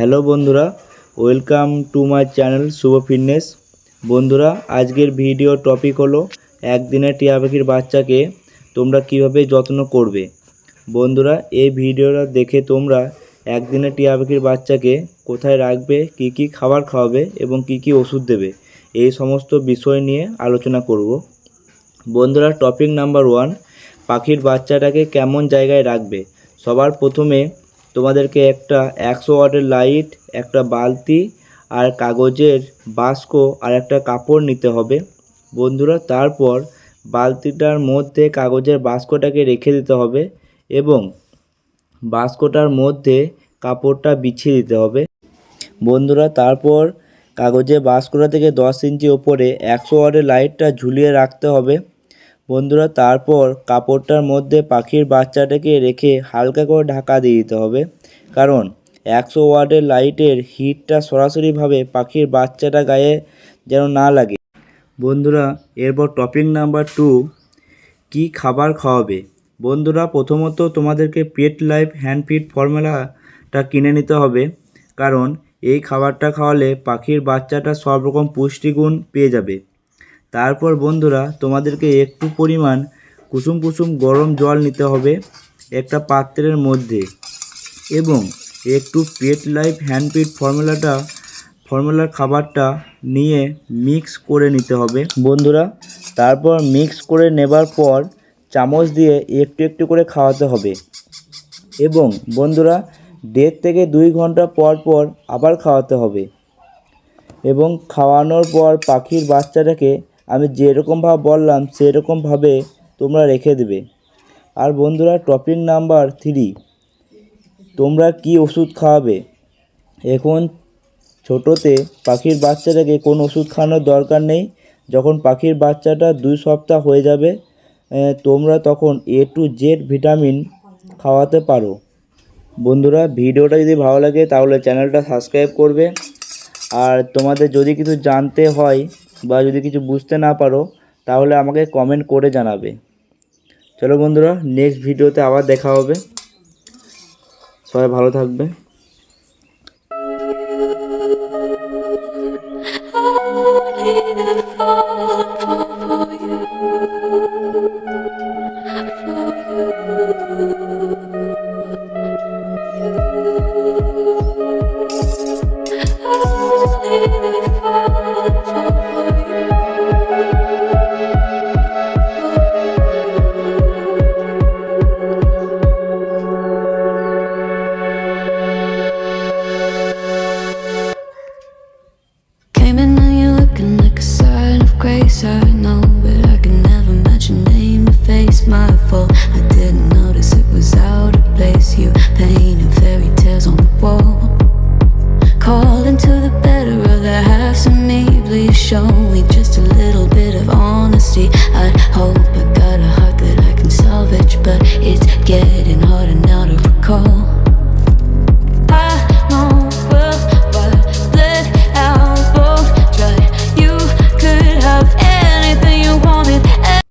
Hello বন্ধুরা, welcome to my channel Shubho fitness. বন্ধুরা, আজকের ভিডিও টপিক হলো একদিনের টিয়া পাখির বাচ্চাকে তোমরা কীভাবে যত্ন করবে। বন্ধুরা, এই ভিডিওটা দেখে তোমরা একদিনের টিয়া পাখির বাচ্চাকে কোথায় রাখবে, কি কি খাবার খাওয়াবে এবং কি কি ওষুধ দেবে, এই সমস্ত বিষয় নিয়ে আলোচনা করব। বন্ধুরা, টপিক নাম্বার ওয়ান, পাখির বাচ্চাটাকে কেমন জায়গায় রাখবে? সবার প্রথমে তোমাদেরকে একটা একশো ওয়াটের লাইট একটা বালতি আর কাগজের বাস্ক আর একটা কাপড় নিতে হবে। বন্ধুরা, তারপর বালতিটার মধ্যে কাগজের বাস্কটাকে রেখে দিতে হবে এবং বাস্কটার মধ্যে কাপড়টা বিছিয়ে দিতে হবে। বন্ধুরা, তারপর কাগজে বাস্কটা থেকে দশ ইঞ্চি ওপরে একশো ওয়াটের লাইটটা ঝুলিয়ে রাখতে হবে। বন্ধুরা, তারপর কাপড়টার মধ্যে পাখির বাচ্চাটাকে রেখে হালকা করে ঢাকা দিয়ে দিতে হবে। কারণ একশো ওয়াটের লাইটের হিটটা সরাসরিভাবে পাখির বাচ্চাটা গায়ে যেন না লাগে। বন্ধুরা, এরপর টপিক নাম্বার টু, কি খাবার খাওয়াবে? বন্ধুরা, প্রথমত তোমাদেরকে পেট লাইফ হ্যান্ড ফিড ফর্মুলাটা কিনে নিতে হবে। কারণ এই খাবারটা খাওয়ালে পাখির বাচ্চাটা সব রকম পুষ্টিগুণ পেয়ে যাবে। তারপর বন্ধুরা, তোমাদেরকে একটু পরিমাণ কুসুম কুসুম গরম জল নিতে হবে একটা পাত্রের মধ্যে এবং একটু পেট লাইফ হ্যান্ড ফিড ফর্মুলাটা ফর্মুলার খাবারটা নিয়ে মিক্স করে নিতে হবে। বন্ধুরা, তারপর মিক্স করে নেবার পর চামচ দিয়ে একটু একটু করে খাওয়াতে হবে এবং বন্ধুরা, দেড় থেকে দুই ঘণ্টা পর পর আবার খাওয়াতে হবে এবং খাওয়ানোর পর পাখির বাচ্চাটাকে আমি যেরকমভাবে বললাম, সেরকমভাবে তোমরা রেখে দেবে। আর বন্ধুরা, টপিক নাম্বার থ্রি তোমরা কি ওষুধ খাওয়াবে? এখন ছোটোতে পাখির বাচ্চাটাকে কোনো ওষুধ খাওয়ানোর দরকার নেই। যখন পাখির বাচ্চাটা দুই সপ্তাহ হয়ে যাবে তোমরা তখন এ টু জেড ভিটামিন খাওয়াতে পারো। বন্ধুরা, ভিডিওটা যদি ভালো লাগে, তাহলে চ্যানেলটা সাবস্ক্রাইব করবে। আর তোমাদের যদি কিছু জানতে হয় বা যদি কিছু বুঝতে না পারো, তাহলে আমাকে কমেন্ট করে জানাবে। চলো বন্ধুরা নেক্সট ভিডিওতে আবার দেখা হবে। সবাই ভালো থাকবে। Grace. I know, but I can never match your name or face. My fault. I didn't notice it was out of place. You painted fairy tales on the wall. Calling to the better of the halves of me. Please show me